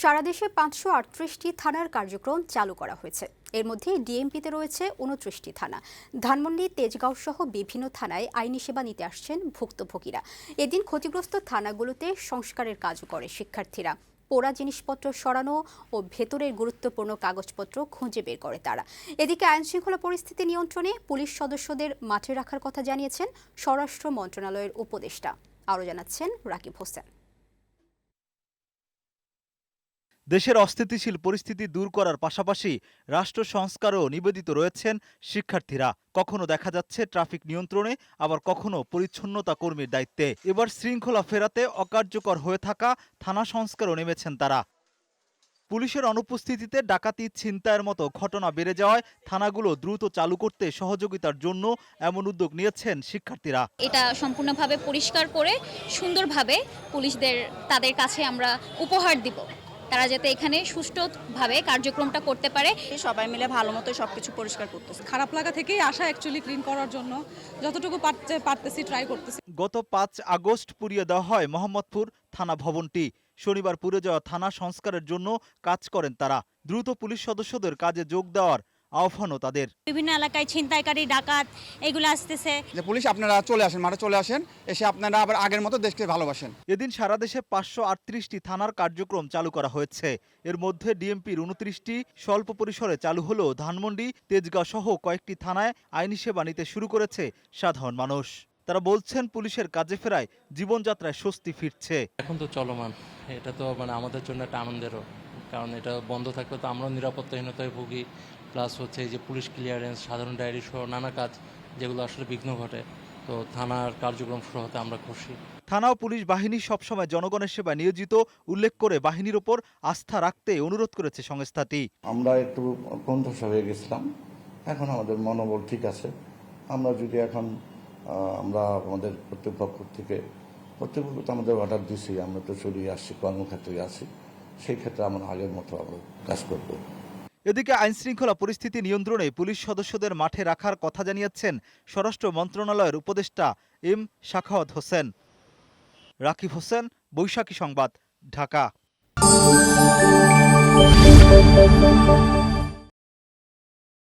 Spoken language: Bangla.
সারা দেশে পাঁচশো আটত্রিশটি থানার কার্যক্রম চালু করা হয়েছে। এর মধ্যে ডিএমপিতে রয়েছে উনত্রিশটি থানা। ধানমন্ডি তেজগাঁও সহ বিভিন্ন থানায় আইনি সেবা নিতে আসছেন ভুক্তভোগীরা। এদিন ক্ষতিগ্রস্ত থানাগুলোতে সংস্কারের কাজও করে শিক্ষার্থীরা। পোড়া জিনিসপত্র সরানো ও ভেতরের গুরুত্বপূর্ণ কাগজপত্র খুঁজে বের করে তারা। এদিকে আইনশৃঙ্খলা পরিস্থিতি নিয়ন্ত্রণে পুলিশ সদস্যদের মাঠে রাখার কথা জানিয়েছেন স্বরাষ্ট্র মন্ত্রণালয়ের উপদেষ্টা। আরও জানাচ্ছেন রাকিব হোসেন। দেশের অস্থিতিশীল পরিস্থিতি দূর করার পাশাপাশি রাষ্ট্র সংস্কারও নিবেদিত রয়েছেন শিক্ষার্থীরা। কখনো দেখা যাচ্ছে ট্রাফিক নিয়ন্ত্রণে, আবার কখনো পরিচ্ছন্নতা কর্মীর দায়িত্বে। এবার শৃঙ্খলা ফেরাতে অকার্যকর হয়ে থাকা থানা সংস্কারও নেমেছেন তারা। পুলিশের অনুপস্থিতিতে ডাকাতি ছিনতাইয়ের মতো ঘটনা বেড়ে যাওয়ায় থানাগুলো দ্রুত চালু করতে সহযোগিতার জন্য এমন উদ্যোগ নিয়েছেন শিক্ষার্থীরা। এটা সম্পূর্ণভাবে পরিষ্কার করে সুন্দরভাবে পুলিশদের, তাদের কাছে আমরা উপহার দিব। তারা যাতে এখানে সুষ্ঠুভাবে কার্যক্রমটা করতে পারে। সবাই মিলে ভালো মতো সবকিছু পরিষ্কার করতেছে। খারাপ লাগা থেকেই আসা অ্যাকচুয়ালি ক্লিন করার জন্য যতটুকু পারতে পারতেছি ট্রাই করতেছি। গত পাঁচ আগস্ট পুড়িয়ে দেওয়া হয় মোহাম্মদপুর থানা ভবনটি। শনিবার পুড়ে যাওয়া থানা সংস্কারের জন্য কাজ করেন তারা। দ্রুত পুলিশ সদস্যদের কাজে যোগ দেওয়ার আহ্বানও তাদের। বিভিন্ন এলাকায় ছিনতাইকারী ডাকাত এগুলো আসতেছে। যে পুলিশ আপনারা চলে আসেন মাঠে চলে আসেন এসে আপনারা আবার আগের মতো দেশকে ভালোবাসেন। এদিন সারা দেশে পাঁচশো আটত্রিশটি থানার কার্যক্রম চালু করা হয়েছে। এর মধ্যে ডিএমপির উনত্রিশটি স্বল্প পরিসরে চালু হলেও ধানমন্ডি তেজগাঁও সহ কয়েকটি থানায় আইনি সেবা নিতে শুরু করেছে সাধারণ মানুষ। তারা বলছেন পুলিশের কাজে ফেরায় জীবনযাত্রায় স্বস্তি ফিরছে। এখন তো চলমান এটা তো মানে আমাদের জন্য একটা আনন্দেরও কারণ এটা বন্ধ থাকলে তো আমরাও নিরাপত্তাহীনতায় ভুগি প্লাস হচ্ছে এই যে পুলিশ ক্লিয়ারেন্স সাধারণ ডায়েরি সহ নানা কাজ যেগুলো আসলে বিঘ্ন ঘটে তো থানার কার্যক্রম শুরু হতে আমরা খুশি। থানা ও পুলিশ বাহিনী সবসময় জনগণের সেবায় নিয়োজিত উল্লেখ করে বাহিনীর ওপর আস্থা রাখতে অনুরোধ করেছে সংস্থাটি। আমরা একটু কণ্ঠসা হয়ে গেছিলাম এখন আমাদের মনোবল ঠিক আছে। আমরা যদি এখন আমরা আমাদের কর্তৃপক্ষ থেকে কর্তৃপক্ষ তো আমাদের অর্ডার দিছি আমরা তো চলিয়ে আসছি কর্মক্ষেত্রে আছি। সেই ক্ষেত্রে আমরা আগের মতো আমরা কাজ করব। এদিকে আইনশৃঙ্খলা পরিস্থিতি নিয়ন্ত্রণে পুলিশ সদস্যদের মাঠে রাখার কথা জানিয়েছেন স্বরাষ্ট্র মন্ত্রণালয়ের উপদেষ্টা এম শাখাওয়াত হোসেন। রাকিব হোসেন, বৈশাখী সংবাদ, ঢাকা।